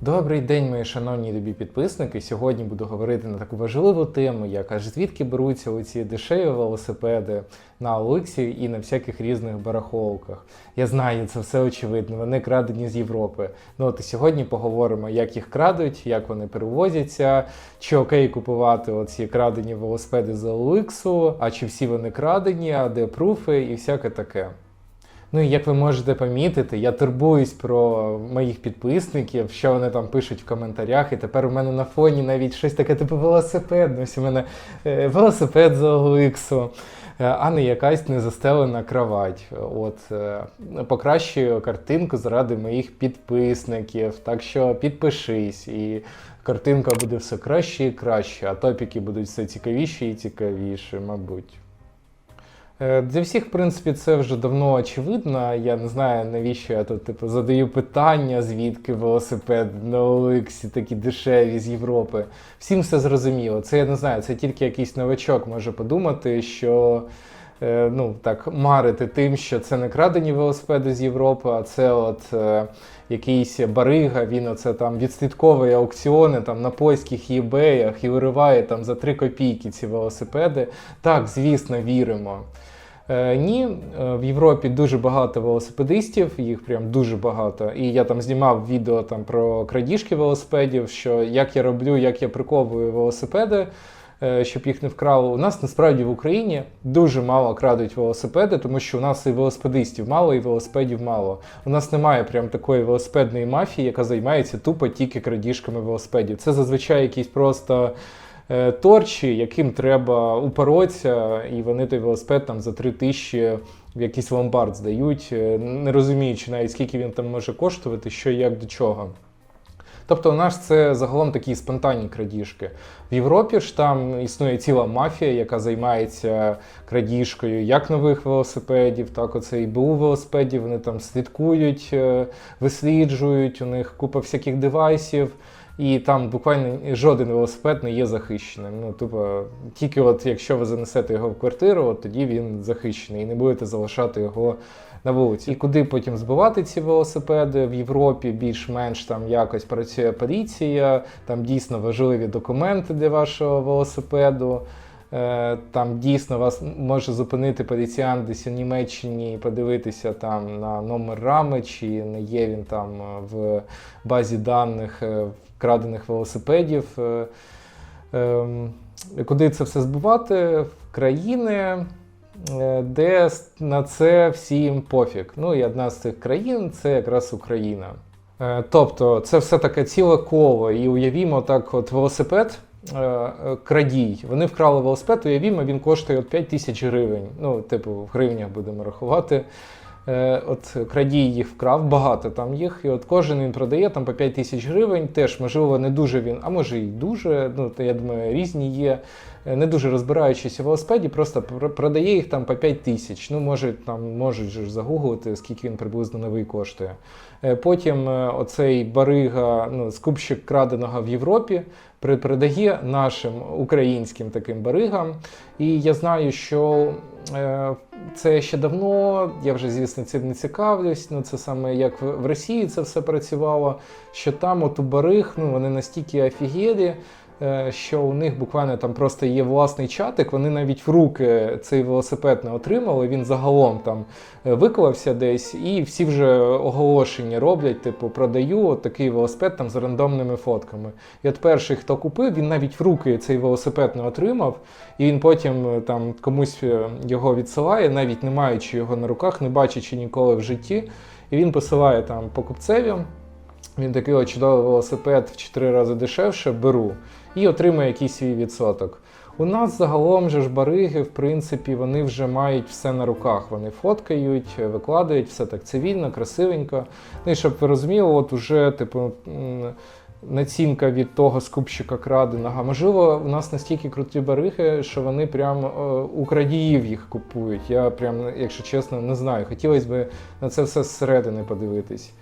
Добрий день, мої шановні любі підписники. Сьогодні буду говорити на таку важливу тему, як аж звідки беруться оці дешеві велосипеди на Олексі і на всяких різних барахолках. Я знаю, це все очевидно. Вони крадені з Європи. Ну от сьогодні поговоримо, як їх крадуть, як вони перевозяться, чи окей купувати оці крадені велосипеди з OLX, а чи всі вони крадені, а де пруфи і всяке таке. Ну і як ви можете помітити, я турбуюсь про моїх підписників, що вони там пишуть в коментарях, і тепер у мене на фоні навіть щось таке, типу велосипед. Ну, Ось у мене е, велосипед з OLX, е, а не якась незастелена кровать. От е, покращую картинку заради моїх підписників. Так що підпишись, і картинка буде все краще і краще, а топіки будуть все цікавіші і цікавіші, мабуть. Е, Для всіх, в принципі, це вже давно очевидно. Я не знаю, навіщо я тут типу, задаю питання, звідки велосипед на Олексі такі дешеві з Європи. Всім все зрозуміло. Це я не знаю, це тільки якийсь новачок може подумати, що е, ну, так, марити тим, що це не крадені велосипеди з Європи, а це от е, якийсь барига, він оце там відслідковує аукціони там на польських єбеях і вириває там за 3 копійки ці велосипеди. Так, звісно, віримо. Е, ні, е, в Європі дуже багато велосипедистів, їх прям дуже багато. І я там знімав відео там про крадіжки велосипедів, що як я роблю, як я приковую велосипеди, е, щоб їх не вкрали. У нас насправді в Україні дуже мало крадуть велосипеди, тому що у нас і велосипедистів мало, і велосипедів мало. У нас немає прям такої велосипедної мафії, яка займається тупо тільки крадіжками велосипедів. Це зазвичай якісь просто торчі, яким треба упоротися, і вони той велосипед там за 3 тисячі в якийсь ломбард здають, е, не розуміючи навіть скільки він там може коштувати, що як до чого. Тобто у нас це загалом такі спонтанні крадіжки. В Європі ж там існує ціла мафія, яка займається крадіжкою як нових велосипедів, так оце і БУ велосипедів. Вони там слідкують, е, висліджують, у них купа всяких девайсів. І там буквально жоден велосипед не є захищеним. Ну, тупо, тільки от якщо ви занесете його в квартиру, от тоді він захищений і не будете залишати його на вулиці. І куди потім збивати ці велосипеди в Європі більш-менш там якось працює поліція, там дійсно важливі документи для вашого велосипеду. Е, Там дійсно вас може зупинити поліціян десь у Німеччині і подивитися там на номер рами, чи не є він там е, в базі даних вкрадених велосипедів. Е, ем, Куди це все збивати? В країни, е, де на це всім пофіг. Ну і одна з цих країн це якраз Україна. Е, Тобто це все таке ціле коло. І уявімо так, от велосипед. Крадій. Вони вкрали велосипед, уявімо, він коштує от 5 тисяч гривень. Ну, типу, в гривнях будемо рахувати. Е, От крадій їх вкрав, багато там їх, і от кожен він продає там по 5 тисяч гривень. Теж, можливо, не дуже він, а може і дуже. Ну, я думаю, різні є. Е, Не дуже розбираючись у велосипеді, просто продає їх там по 5 тисяч. Ну, може, там можуть ж загуглити, скільки він приблизно новий коштує. Е, Потім оцей барига, ну, скупщик краденого в Європі, передає нашим українським таким баригам. І я знаю, що е, це ще давно, я вже, звісно, цим не цікавлюсь. Ну, це саме як в, Росії це все працювало, що там от у бариг, ну, вони настільки офігелі, що у них буквально там просто є власний чатик, вони навіть в руки цей велосипед не отримали, він загалом там е, виклався десь, і всі вже оголошення роблять, типу, продаю от такий велосипед там з рандомними фотками. І от перший, хто купив, він навіть в руки цей велосипед не отримав, і він потім е, там комусь е, його відсилає, навіть не маючи його на руках, не бачачи ніколи в житті. І він посилає там покупцеві. Він такий чудовий велосипед в 4 рази дешевше, беру і отримує якийсь свій відсоток. У нас загалом же ж бариги, в принципі, вони вже мають все на руках. Вони фоткають, викладають, все так цивільно, красивенько. Ну і щоб ви розуміли, от уже, типу, націнка від того скупщика краденого. Можливо, у нас настільки круті бариги, що вони прям е, у крадіїв їх купують. Я прям, якщо чесно, не знаю. Хотілося б на це все зсередини подивитись.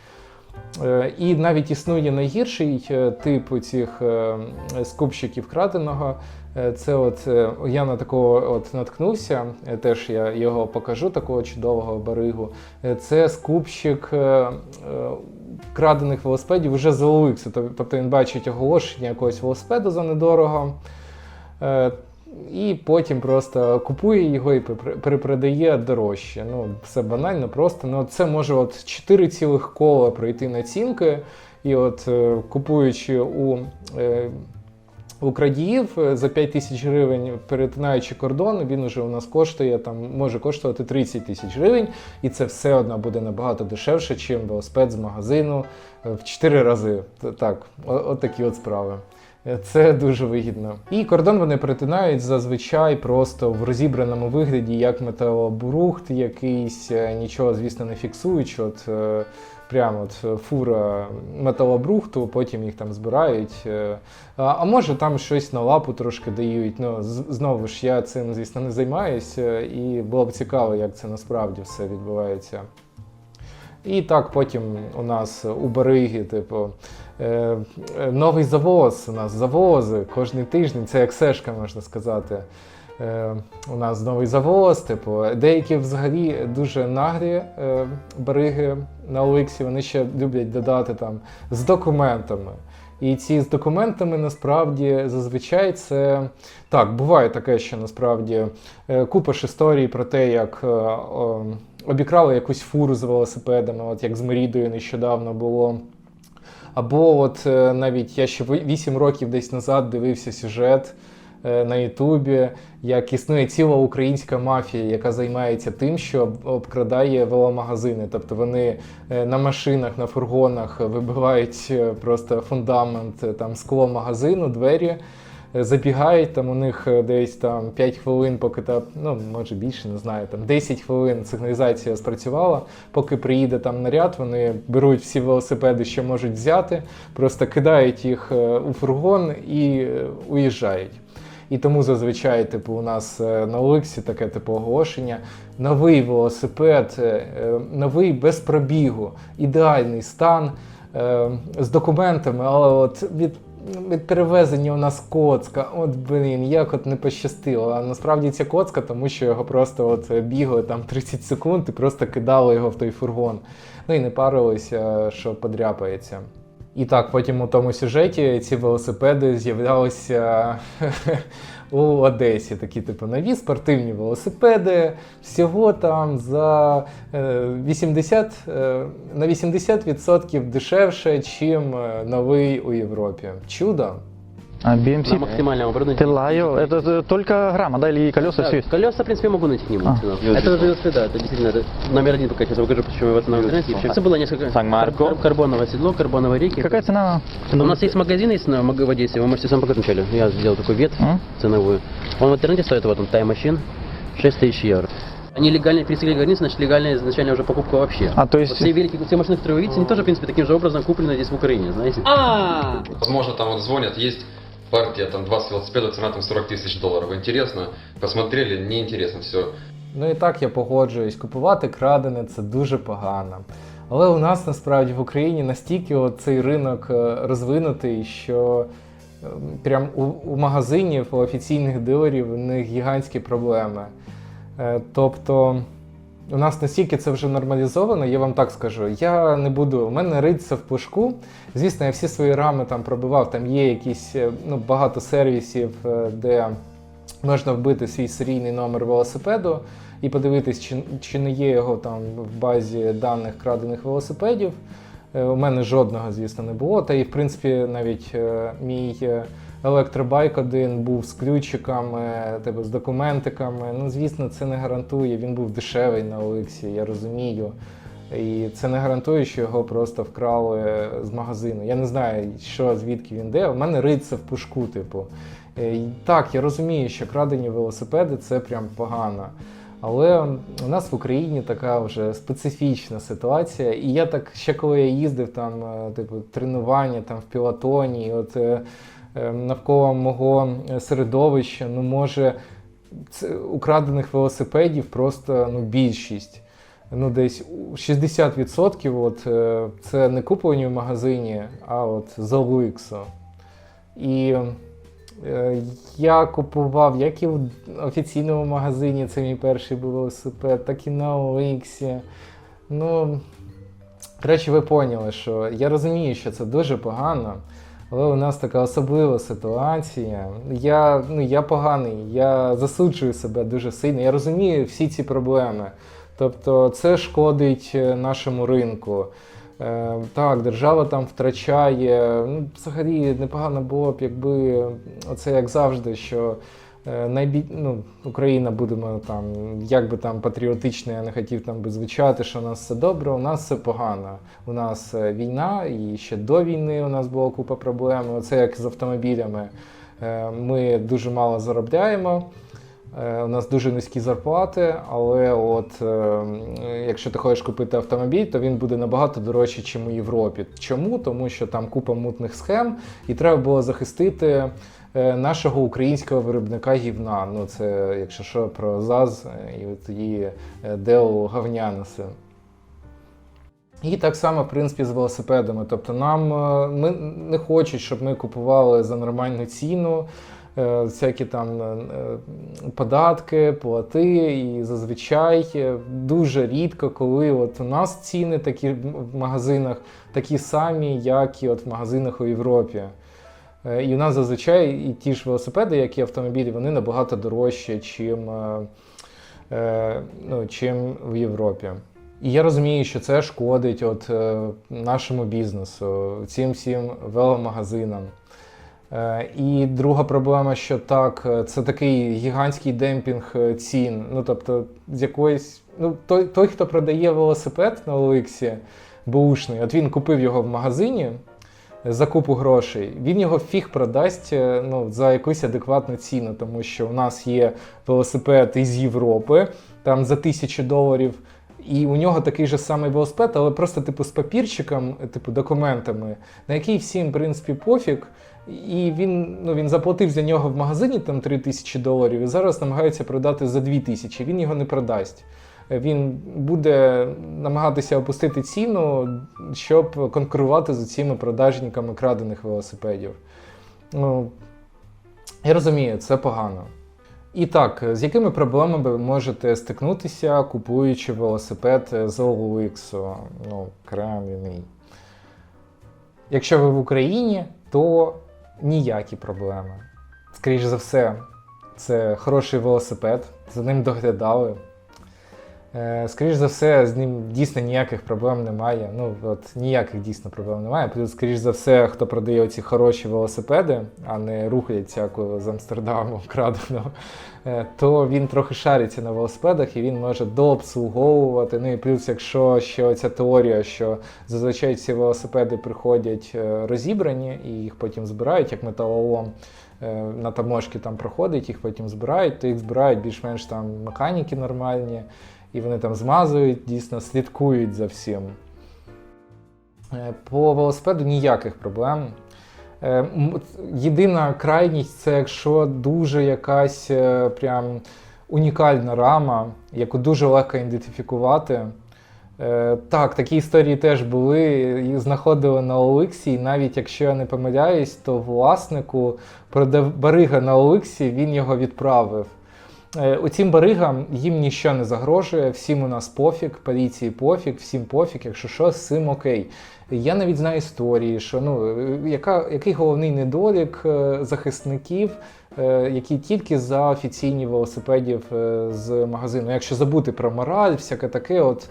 Е, І навіть існує найгірший е, тип цих е, скупщиків краденого. Це от я на такого от наткнувся, теж я його покажу, такого чудового баригу. Це скупщик крадених велосипедів вже з. Тобто він бачить оголошення якогось велосипеду за недорого. І потім просто купує його і перепродає дорожче. Ну, все банально, просто. Ну, це може от 4 цілих кола пройти націнки, і от е, купуючи у, е, у крадіїв е, за 5 тисяч гривень, перетинаючи кордон, він уже у нас коштує там, може коштувати 30 тисяч гривень, і це все одно буде набагато дешевше, ніж велосипед з магазину в 4 рази. Так, от такі от справи. Це дуже вигідно. І кордон вони перетинають зазвичай просто в розібраному вигляді, як металобрухт якийсь, е, нічого, звісно, не фіксуючи. От е, прямо от е, фура металобрухту, потім їх там збирають. а може там щось на лапу трошки дають. Ну, знову ж я цим, звісно, не займаюся, і було б цікаво, як це насправді все відбувається. І так потім у нас у Баригі, типу, е, е, новий завоз. У нас завози кожен тиждень, це як сешка, можна сказати. Е, у нас новий завоз, типу, деякі взагалі дуже нагрі е, бариги на Олексі, вони ще люблять додати там з документами. І ці з документами насправді зазвичай це так, буває таке, що насправді е, купа ж історій про те, як е, о, обікрали якусь фуру з велосипедами, от як з Мерідою нещодавно було. Або от е, навіть я ще 8 років десь назад дивився сюжет е, на Ютубі, як існує ціла українська мафія, яка займається тим, що обкрадає веломагазини. Тобто вони е, на машинах, на фургонах вибивають просто фундамент, там скло магазину, двері. Забігають там у них е, десь там 5 хвилин, поки та ну може більше, не знаю, там 10 хвилин сигналізація спрацювала. Поки приїде там наряд, вони беруть всі велосипеди, що можуть взяти, просто кидають їх е, у фургон і е, уїжджають. І тому зазвичай, типу, у нас на Олексі таке типу оголошення. Новий велосипед, новий без пробігу, ідеальний стан з документами, але от від. Від перевезення у нас коцка, от блін, як от не пощастило. А насправді ця коцка, тому що його просто от бігли там 30 секунд і просто кидали його в той фургон. Ну і не парилися, що подряпається. І так, потім у тому сюжеті ці велосипеди з'являлися у Одесі. Такі, типу, нові спортивні велосипеди. Всього там за е, 80, е, на 80% дешевше, чим е, новий у Європі. Чудо. А BMC? На максимальном оборудовании. Телайо, это э, только грамма, да, или колеса Да, все есть? колеса, в принципе, я могу найти к нему. А. Это велосипед, да, это действительно это номер один, пока сейчас покажу, почему я в этом интернете. Еще это было несколько Сан Марко. кар- карбоновое седло, карбоновые рейки. Какая цена? У нас есть магазин есть на в Одессе, вы можете сам показать вначале. Я сделал такой ветвь М? ценовую. Он в интернете стоит, вот он, Time Machine, 6 тысяч евро. Они легальные, пересекли границу, значит легальная изначально уже покупка вообще. А, то есть... Вот все велики, все машины, которые вы видите, они тоже, в принципе, таким же образом куплены здесь в Украине, знаете. А, Возможно, там вот звонят, есть партия, там 20 велосипедов, цена там 40 тысяч долларов. Интересно, посмотрели, неинтересно, все. Ну і так я погоджуюсь, купувати крадене це дуже погано. Але у нас насправді в Україні настільки цей ринок е, розвинутий, що е, прям у, у магазинів, у офіційних дилерів у них гігантські проблеми. Е, Тобто у нас настільки це вже нормалізовано, я вам так скажу. Я не буду, у мене риться в пушку. Звісно, я всі свої рами там пробивав, там є якісь е, ну, багато сервісів, е, де можна вбити свій серійний номер велосипеду і подивитись, чи, чи не є його там в базі даних крадених велосипедів. Е, У мене жодного, звісно, не було. Та і в принципі навіть мій електробайк один був з ключиками, типу, з документиками. Ну, звісно, це не гарантує. Він був дешевий на Олексі, я розумію. І це не гарантує, що його просто вкрали з магазину. Я не знаю, що звідки він де. У мене риться в пушку, типу. Е, Так, я розумію, що крадені велосипеди це прям погано. Але у нас в Україні така вже специфічна ситуація. І я так ще коли я їздив там, е, типу, тренування там в пілотоні, от е, навколо мого середовища, ну може, украдених велосипедів просто ну, більшість. Ну, десь у 60% от, е, це не куплені в магазині, а от з OLX. І е, я купував як і в офіційному магазині, це мій перший велосипед, так і на OLX. Ну, Коротше, ви поняли, що я розумію, що це дуже погано, але у нас така особлива ситуація. Я, ну, я поганий, я засуджую себе дуже сильно. Я розумію всі ці проблеми. Тобто, це шкодить е, нашому ринку. Е, так, держава там втрачає. Ну, взагалі непогано було б, якби оце як завжди, що найбі... ну, Україна будемо там, як би там патріотично я не хотів там би звучати, що у нас все добре, у нас все погано. У нас е, війна, і ще до війни у нас була купа проблем. Оце як з автомобілями. Е, Ми дуже мало заробляємо. Е, У нас дуже низькі зарплати, але от е, якщо ти хочеш купити автомобіль, то він буде набагато дорожче, ніж у Європі. Чому? Тому що там купа мутних схем, і треба було захистити е, нашого українського виробника гівна. Ну це, якщо що, про ЗАЗ е, і от її е, Део Гавняниси. І так само, в принципі, з велосипедами. Тобто, нам е, ми не хочуть, щоб ми купували за нормальну ціну. е, Всякі там е, е, податки, плати, і зазвичай е, дуже рідко, коли от у нас ціни такі в магазинах такі самі, як і от в магазинах у Європі. Е, І у нас зазвичай і ті ж велосипеди, як і автомобілі, вони набагато дорожчі, чим, е, е, ну, чим в Європі. І я розумію, що це шкодить от, нашому бізнесу, цим всім веломагазинам. І друга проблема, що так, це такий гігантський демпінг цін. Ну, тобто, з якоїсь. Ну, той, той, хто продає велосипед на Олексі, бушний, от він купив його в магазині за купу грошей, він його фіг продасть е, ну, за якусь адекватну ціну, тому що у нас є велосипед із Європи, там за тисячу доларів. І у нього такий же самий велосипед, але просто типу з папірчиком, типу документами, на який всім, в принципі, пофіг. І він, ну, він заплатив за нього в магазині там 3 тисячі доларів і зараз намагається продати за 2 тисячі. Він його не продасть. Він буде намагатися опустити ціну, щоб конкурувати з цими продажниками крадених велосипедів. Ну, я розумію, це погано. І так, з якими проблемами ви можете стикнутися, купуючи велосипед з OLX? Ну, кремінний. Якщо ви в Україні, то ніякі проблеми. Скоріше за все, це хороший велосипед, за ним доглядали. Е, Скоріше за все, з ним дійсно ніяких проблем немає. Ну, от ніяких дійсно проблем немає. Плюс, скоріш за все, хто продає оці хороші велосипеди, а не рухають всякого з Амстердаму краденого, е, то він трохи шариться на велосипедах і він може дообслуговувати. Ну і плюс, якщо ще оця теорія, що зазвичай ці велосипеди приходять е, розібрані і їх потім збирають, як металолом. На таможки там проходить, їх потім збирають, то їх збирають більш-менш там механіки нормальні, і вони там змазують, дійсно слідкують за всім. Е, По велосипеду ніяких проблем. Е, Єдина крайність це якщо дуже якась е, прям унікальна рама, яку дуже легко ідентифікувати. Так, такі історії теж були, їх знаходили на Олексі, і навіть якщо я не помиляюсь, то власнику продав барига на Олексі, він його відправив. Е, Оцім баригам їм ніщо не загрожує, всім у нас пофіг, поліції пофіг, всім пофіг, якщо що, з цим окей. Я навіть знаю історії, що ну, е, яка, який головний недолік е, захисників, які тільки за офіційні велосипедів з магазину. Якщо забути про мораль, всяке таке, от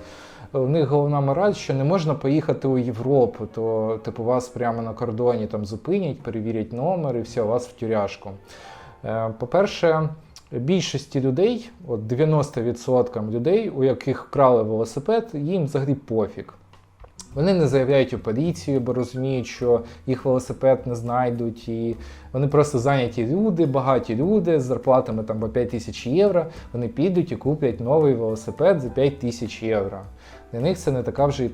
у них головна мораль, що не можна поїхати у Європу, то типу вас прямо на кордоні там зупинять, перевірять номер і все, вас в тюряшку. По-перше, більшості людей, от 90% людей, у яких вкрали велосипед, їм взагалі пофіг. Вони не заявляють у поліцію, бо розуміють, що їх велосипед не знайдуть, і вони просто зайняті люди, багаті люди з зарплатами там по 5 тисяч євро. Вони підуть і куплять новий велосипед за 5 тисяч євро. Для них це не така вже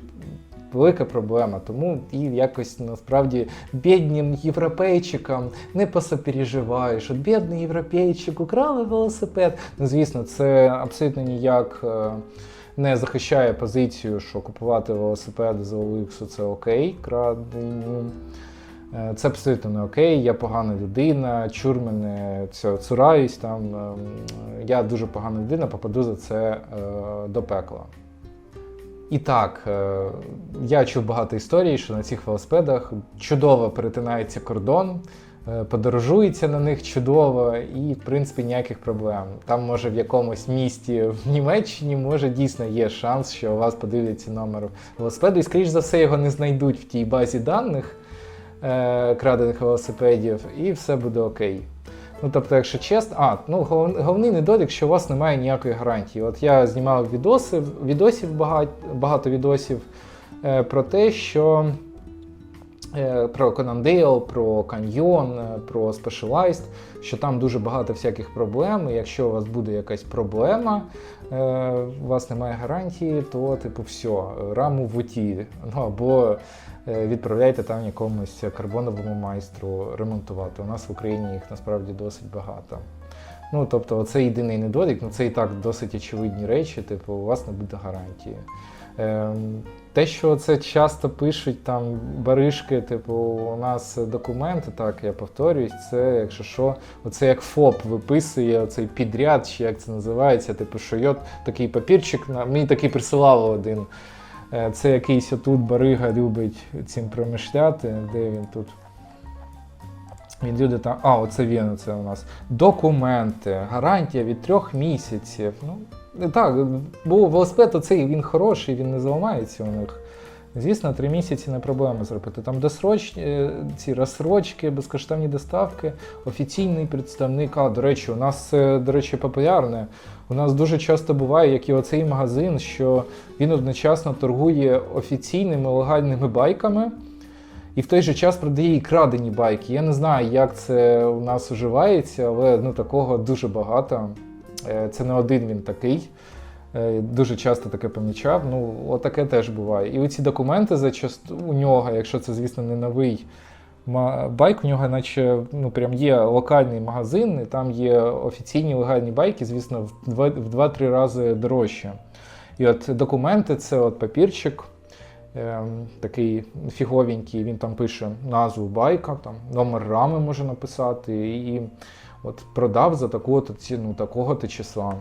велика проблема. Тому і якось насправді бідним європейчикам не посопереживаєш. От бідний європейчик украли велосипед. Ну, звісно, це абсолютно ніяк. е, не захищає позицію, що купувати велосипед з OLX це окей, крадені. Е, Це абсолютно не окей, я погана людина, чур мене цураюсь там. ем, Я дуже погана людина, попаду за це е, до пекла. І так, е, я чув багато історій, що на цих велосипедах чудово перетинається кордон, е, подорожується на них чудово і, в принципі, ніяких проблем. Там, може, в якомусь місті в Німеччині, може, дійсно є шанс, що у вас подивляться номер велосипеду, і, скоріш за все, його не знайдуть в тій базі даних е, крадених велосипедів, і все буде окей. Ну, тобто, якщо чесно, а, ну головний недолік, що у вас немає ніякої гарантії. От я знімав відоси, відосів багато, багато відосів е, про те, що е, про Conandale, про Canyon, е, про Specialized, що там дуже багато всяких проблем. І якщо у вас буде якась проблема, е, у вас немає гарантії, то типу все, раму в уті. Ну або відправляйте там якомусь карбоновому майстру ремонтувати. У нас в Україні їх насправді досить багато. Ну, тобто, це єдиний недолік, ну це і так досить очевидні речі, типу, у вас не буде гарантії. Ем, те, що це часто пишуть там баришки, типу, у нас документи, так я повторююсь, це якщо що, оце як ФОП виписує оцей підряд, чи як це називається, типу, що йот такий папірчик, мені такий присилав один. Е, Це якийсь отут барига любить цим промишляти. Де він тут? Він люди там. А, оце він, це у нас. Документи, гарантія від трьох місяців. Ну, так, бо велосипед оцей він хороший, він не зламається у них. Звісно, три місяці не проблема зробити. Там досрочні е, ці розсрочки, безкоштовні доставки, офіційний представник. А, до речі, у нас це, до речі, популярне. У нас дуже часто буває, як і оцей магазин, що він одночасно торгує офіційними легальними байками і в той же час продає і крадені байки. Я не знаю, як це у нас уживається, але ну, такого дуже багато. Е, Це не один він такий. Е, Дуже часто таке помічав. Ну, отаке теж буває. І оці документи зачасту у нього, якщо це, звісно, не новий байк, у нього, наче ну, прям є локальний магазин, і там є офіційні легальні байки, звісно, в два- в 2-3 рази дорожче. І от документи це от папірчик. Ем, такий фіговенький, він там пише назву байка, там, номер рами може написати, і от продав за таку-то ціну, такого-то числа.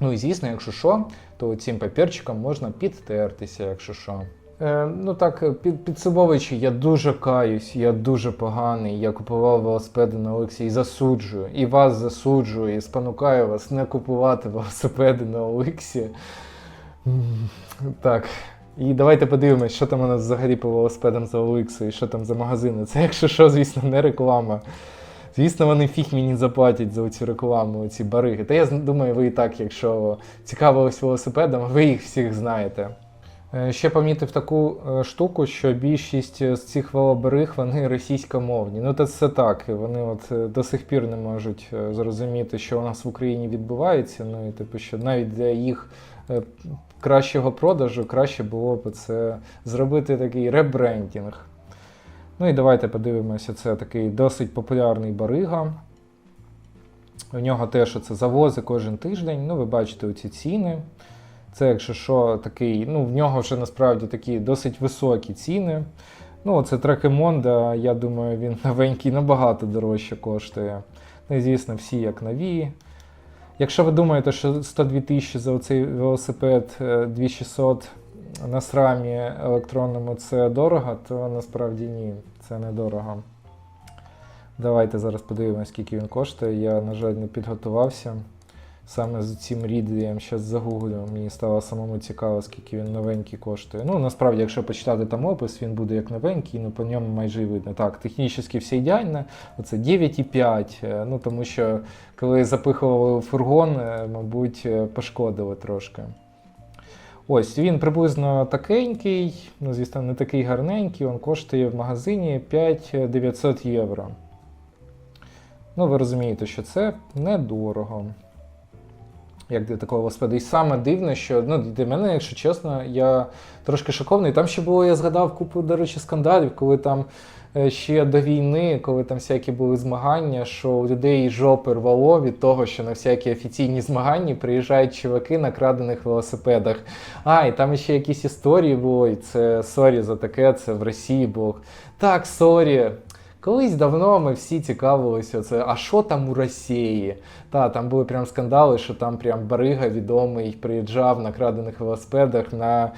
Ну і звісно, якщо що, то цим папірчиком можна підтертися, якщо що. Е, ну так, під, підсумовуючи, я дуже каюсь, я дуже поганий. Я купував велосипеди на Олексі і засуджую, і вас засуджую, і спонукаю вас не купувати велосипеди на Олексі. Так. І давайте подивимось, що там у нас взагалі по велосипедам за Оликсу і що там за магазини. Це, якщо що, звісно, не реклама. Звісно, вони фіг мені заплатять за цю рекламу, ці бариги. Та я думаю, ви і так, якщо цікавились велосипедом, ви їх всіх знаєте. Е, Ще помітив таку е, штуку, що більшість е, з цих велобариг вони російськомовні. Ну, це все так. Вони от до сих пір не можуть зрозуміти, що у нас в Україні відбувається. Ну і типу, що навіть для їх кращого продажу краще було б це зробити такий ребрендінг. Ну і давайте подивимося, це такий досить популярний барига. У нього теж це завози кожен тиждень. Ну, ви бачите оці ціни. Це, якщо що, такий, ну, в нього вже насправді такі досить високі ціни. Ну, це Тракемонда, я думаю, він новенький набагато дорожче коштує. Ну і звісно, всі як нові. Якщо ви думаєте, що 102 тисячі за оцей велосипед е, 2600 на срамі електронному це дорого, то насправді ні, це не дорого. Давайте зараз подивимося, скільки він коштує. Я, на жаль, не підготувався. Саме з цим рідієм зараз загуглю. Мені стало самому цікаво, скільки він новенький коштує. Ну, насправді, якщо почитати там опис, він буде як новенький, ну по ньому майже видно. Так, технічно все ідеально. Оце 9,5. е, Ну тому що коли запихували фургон, е, мабуть, е, пошкодили трошки. Ось він приблизно такенький, ну, звісно, не такий гарненький, він коштує в магазині 5900 євро. Ну, ви розумієте, що це недорого. Як для такого велосипеда. І саме дивне, що ну, для мене, якщо чесно, я трошки шокований. Там ще було, я згадав купу, до речі, скандалів, коли там е, ще до війни, коли там всякі були змагання, що у людей жопи рвало від того, що на всякі офіційні змагання приїжджають чуваки на крадених велосипедах. А, і там ще якісь історії були, і це сорі за таке, це в Росії було. Так, сорі. Колись давно ми всі цікавилися, це, а що там у Росії? Та, там були прям скандали, що там прям Барига відомий приїжджав на крадених велосипедах на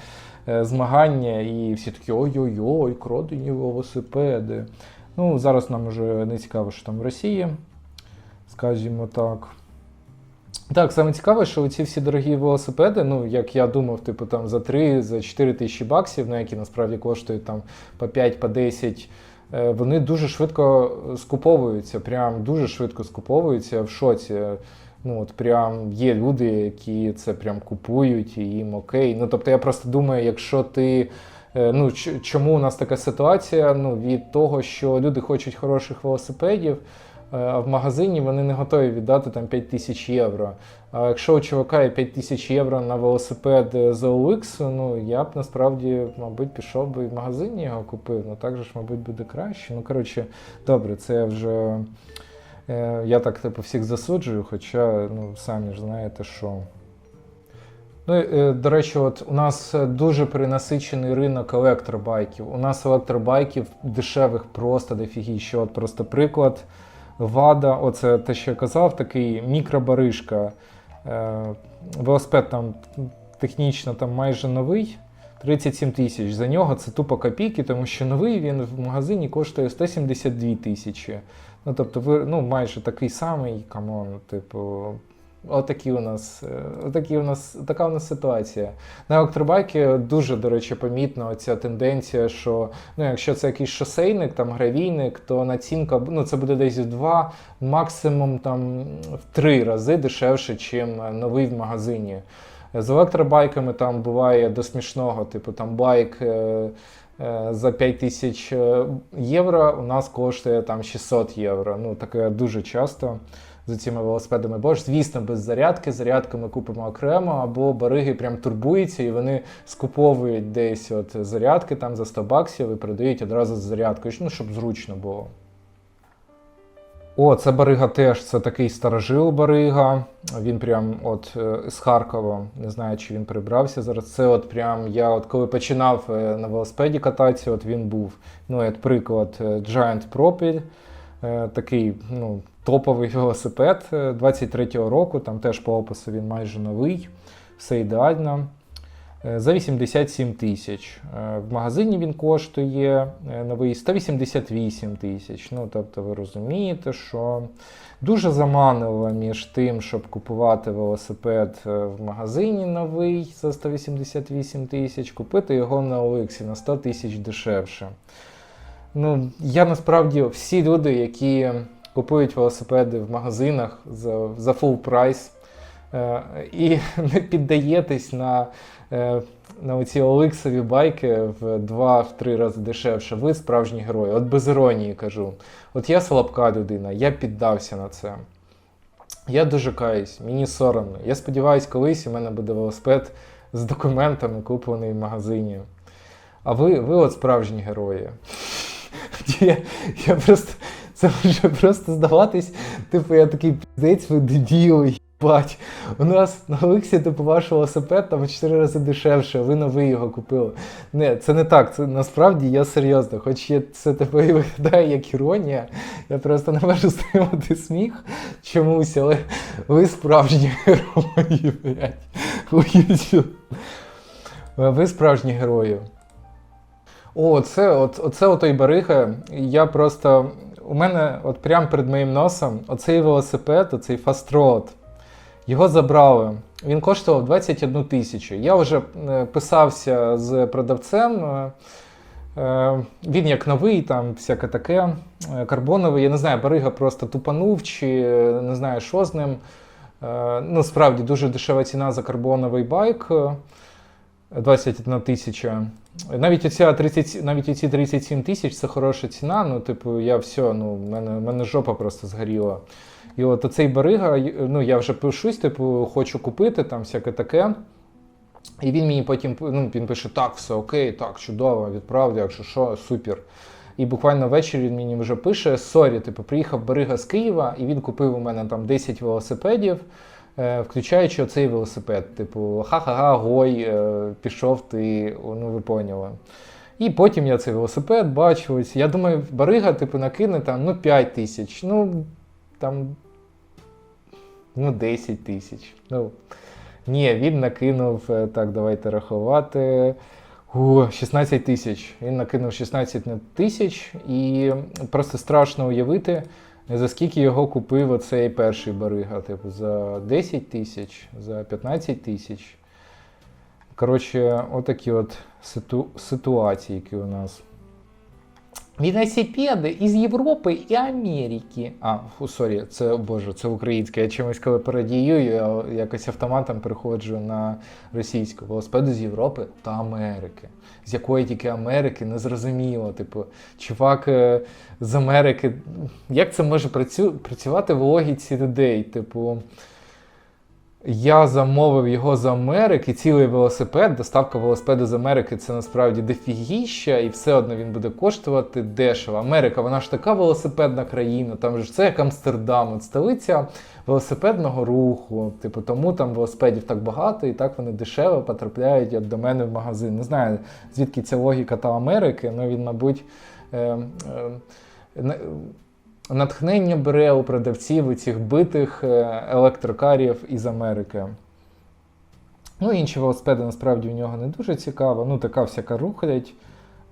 е, змагання, і всі такі ой-ой-ой, крадені велосипеди. Ну, зараз нам вже не цікаво, що там в Росії, скажімо так. Так, саме цікаве, що ці всі дорогі велосипеди, ну як я думав, типу там за 3 за 4 тисячі баксів, ну які насправді коштують там по 5, по 10, вони дуже швидко скуповуються. Прям дуже швидко скуповуються в шоці. Ну от прям є люди, які це прям купують і їм окей. Ну тобто я просто думаю, якщо ти. е, Ну, чому у нас така ситуація? Ну, від того, що люди хочуть хороших велосипедів, е, а в магазині вони не готові віддати там 5 тисяч євро. А якщо у чувака є 5 тисяч євро на велосипед з OLX, ну я б насправді, мабуть, пішов би і в магазині його купив. Ну так же ж, мабуть, буде краще. Ну, коротше, добре, це вже. е, Я так типу всіх засуджую, хоча ну, самі ж знаєте, що. Ну, е, до речі, от у нас е, дуже перенасичений ринок електробайків. У нас електробайків дешевих просто дофігіще. От просто приклад. Вада, оце те, що я казав, такий мікробаришка. Е, велосипед там технічно там майже новий. 37 тисяч. За нього це тупо копійки, тому що новий він в магазині коштує 172 тисячі. Ну, тобто, ви, ну, майже такий самий, камон, типу, отакі у нас, е, отакі у нас, така у нас ситуація. На електробайки дуже, до речі, помітна ця тенденція, що ну, якщо це якийсь шосейник, там гравійник, то націнка ну, це буде десь в два, максимум там в три рази дешевше, ніж новий в магазині. З електробайками там буває до смішного, типу там байк. е, е, За 5 тисяч е, євро у нас коштує там 600 євро. Ну таке дуже часто з цими велосипедами. Бо ж, звісно, без зарядки. Зарядку ми купимо окремо, або бариги прям турбуються і вони скуповують десь от зарядки там за 100 баксів і продають одразу з зарядкою, ну щоб зручно було. О, це Барига теж, це такий старожил Барига. Він прям от е, з Харкова. Не знаю, чи він прибрався зараз. Це от прям я от коли починав е, на велосипеді кататися, от він був. Ну, от приклад е, Giant Propel. Такий ну, топовий велосипед е, 23-го року. Там теж по опису він майже новий, все ідеально. Е, За 87 тисяч. Е, В магазині він коштує е, новий 188 тисяч. Ну, тобто ви розумієте, що дуже заманливо між тим, щоб купувати велосипед е, в магазині новий за 188 тисяч, купити його на OLX на 100 тисяч дешевше. Ну, я насправді всі люди, які купують велосипеди в магазинах за, за full прайс е, і не піддаєтесь на, е, на оці оликсові байки в 2-3 рази дешевше. Ви справжні герої. От без іронії кажу. От я слабка людина, я піддався на це. Я дуже каюсь, мені соромно. Я сподіваюся, колись у мене буде велосипед з документами, куплений в магазині. А ви, ви от справжні герої. Я, я просто, це може просто здаватись, типу, я такий піздець, ви дебіли, їбать. У нас на Олексі, типу, ваш велосипед там в 4 рази дешевше, а ви новий його купили. Не, це не так. Це насправді я серйозно. Хоч я, це типу і виглядає як іронія. Я просто не можу стримати сміх чомусь, але ви справжні герої, блядь. Ви справжні герої. О, це, оце отой барига. Я просто. У мене от прямо перед моїм носом оцей велосипед, оцей Road, його забрали. Він коштував 21 тисячу. Я вже е, писався з продавцем. е, е, Він як новий, там всяке таке, карбоновий. Я не знаю, барига просто тупанув, чи не знаю, що з ним. Ну, справді дуже дешева ціна за карбоновий байк. Е, 21 тисяча. Навіть оця 30, навіть оці 37 тисяч це хороша ціна. Ну, типу, я все, ну, в мене, мене жопа просто згоріла. І от оцей барига, ну, я вже пишусь, типу, хочу купити там всяке таке. І він мені потім ну, він пише: так, все окей, так, чудово, відправлю, якщо що, супер. І буквально ввечері він мені вже пише: сорі, типу, приїхав барига з Києва, і він купив у мене там 10 велосипедів. Е, Включаючи оцей велосипед, типу, ха-ха-ха, гой, е, пішов ти, ну ви поняли. І потім я цей велосипед бачу. Ось. Я думаю, барига, типу, накине там ну, 5 тисяч, ну там ну, 10 тисяч. Ну, ні, він накинув, е, так, давайте рахувати. О, 16 тисяч. Він накинув 16 тисяч, і просто страшно уявити, за скільки його купив оцей перший барига. Типу, за 10 тисяч, за 15 тисяч. Коротше, отакі от ситу... ситуації, які у нас. Велосипеди із Європи і Америки. А, фу, сорі, це боже, це українське. Я чимось коли передію, я якось автоматом переходжу на російську. Велосипеди з Європи та Америки. З якої тільки Америки не зрозуміло. Типу, чувак е, з Америки. Як це може працю... працювати в логіці людей? Типу. Я замовив його з Америки, цілий велосипед. Доставка велосипеду з Америки це насправді дефігіща, і все одно він буде коштувати дешево. Америка, вона ж така велосипедна країна, там ж це як Амстердам, от столиця велосипедного руху. Типу, тому там велосипедів так багато, і так вони дешево потрапляють от до мене в магазин. Не знаю, звідки ця логіка та Америки, ну він, мабуть. Е, е, натхнення бере у продавців у цих битих е, електрокарів із Америки. Ну, інші велосипеди насправді у нього не дуже цікаво. Ну, така всяка рухлядь.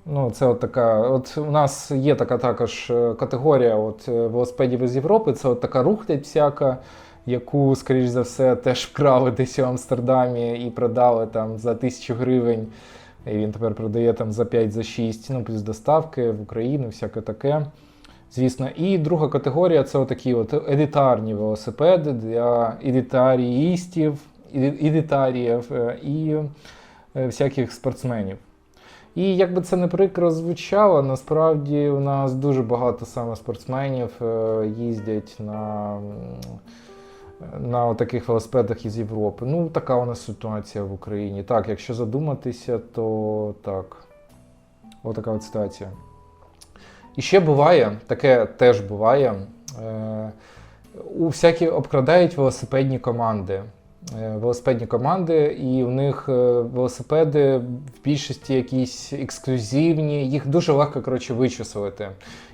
Ну, це от така. От у нас є така також е, категорія от, е, велосипедів із Європи. Це от така рухлядь всяка, яку, скоріш за все, теж вкрали десь у Амстердамі і продали там за тисячу гривень. І він тепер продає там за 5 за 6, ну, плюс доставки в Україну, всяке таке. Звісно, і друга категорія це отакі от едитарні велосипеди для едитаріїстів, едитаріїв е, і е, всяких спортсменів. І як би це не прикро звучало, насправді у нас дуже багато саме спортсменів е, їздять на, на таких велосипедах із Європи. Ну, така у нас ситуація в Україні. Так, якщо задуматися, то так. Отака от ситуація. І ще буває, таке теж буває. Е, у всякі обкрадають велосипедні команди. Е, велосипедні команди, і у них е, велосипеди в більшості якісь ексклюзивні, їх дуже легко коротше, вичислити.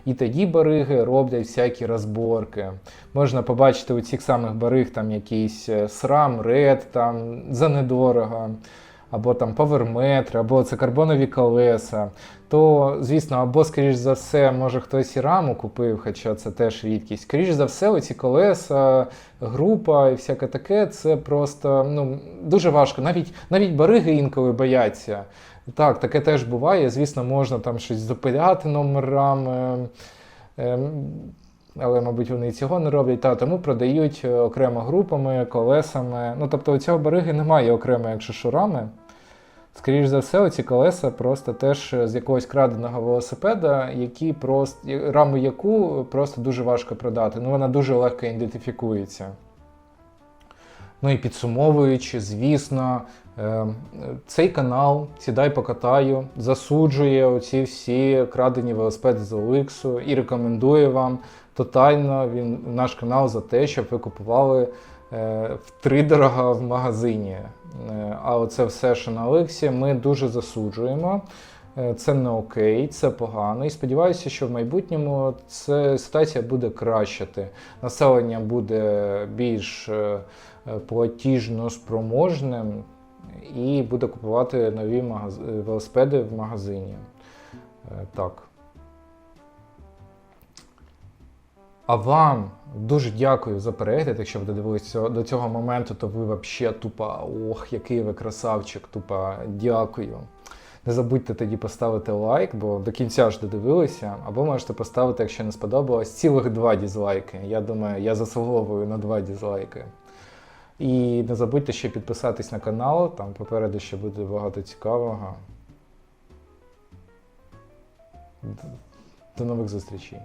І тоді бариги роблять всякі розборки. Можна побачити у цих самих бариг там якийсь срам, ред, там за недорого, або там паверметри, або це карбонові колеса. То, звісно, або, скоріш за все, може хтось і раму купив, хоча це теж рідкість. Скоріш за все, оці колеса, група і всяке таке, це просто ну, дуже важко. Навіть, навіть бариги інколи бояться. Так, таке теж буває. Звісно, можна там щось запиляти номерами. Ем, але, мабуть, вони і цього не роблять. Та, тому продають е, окремо групами, колесами. Ну, тобто у цього бариги немає окремо, якщо що рами. Скоріше за все, оці колеса просто теж з якогось краденого велосипеда, які просто, раму яку просто дуже важко продати. Ну, вона дуже легко ідентифікується. Ну і підсумовуючи, звісно, е, цей канал Сідай покатаю засуджує оці всі крадені велосипеди з OLX і рекомендує вам тотально він, наш канал за те, щоб ви купували втридорога в магазині. Е, А оце все, що на Олексі, ми дуже засуджуємо. Е, Це не окей, це погано. І сподіваюся, що в майбутньому це ситуація буде кращати. Населення буде більш е, е, платіжно спроможним і буде купувати нові е, велосипеди в магазині. Е, Так. А вам дуже дякую за перегляд. Якщо ви додивилися до цього моменту, то ви взагалі тупа. Ох, який ви красавчик, тупа. Дякую. Не забудьте тоді поставити лайк, бо до кінця ж додивилися. Або можете поставити, якщо не сподобалось, цілих два дізлайки. Я думаю, я заслуговую на два дізлайки. І не забудьте ще підписатись на канал, там попереду ще буде багато цікавого. До нових зустрічей.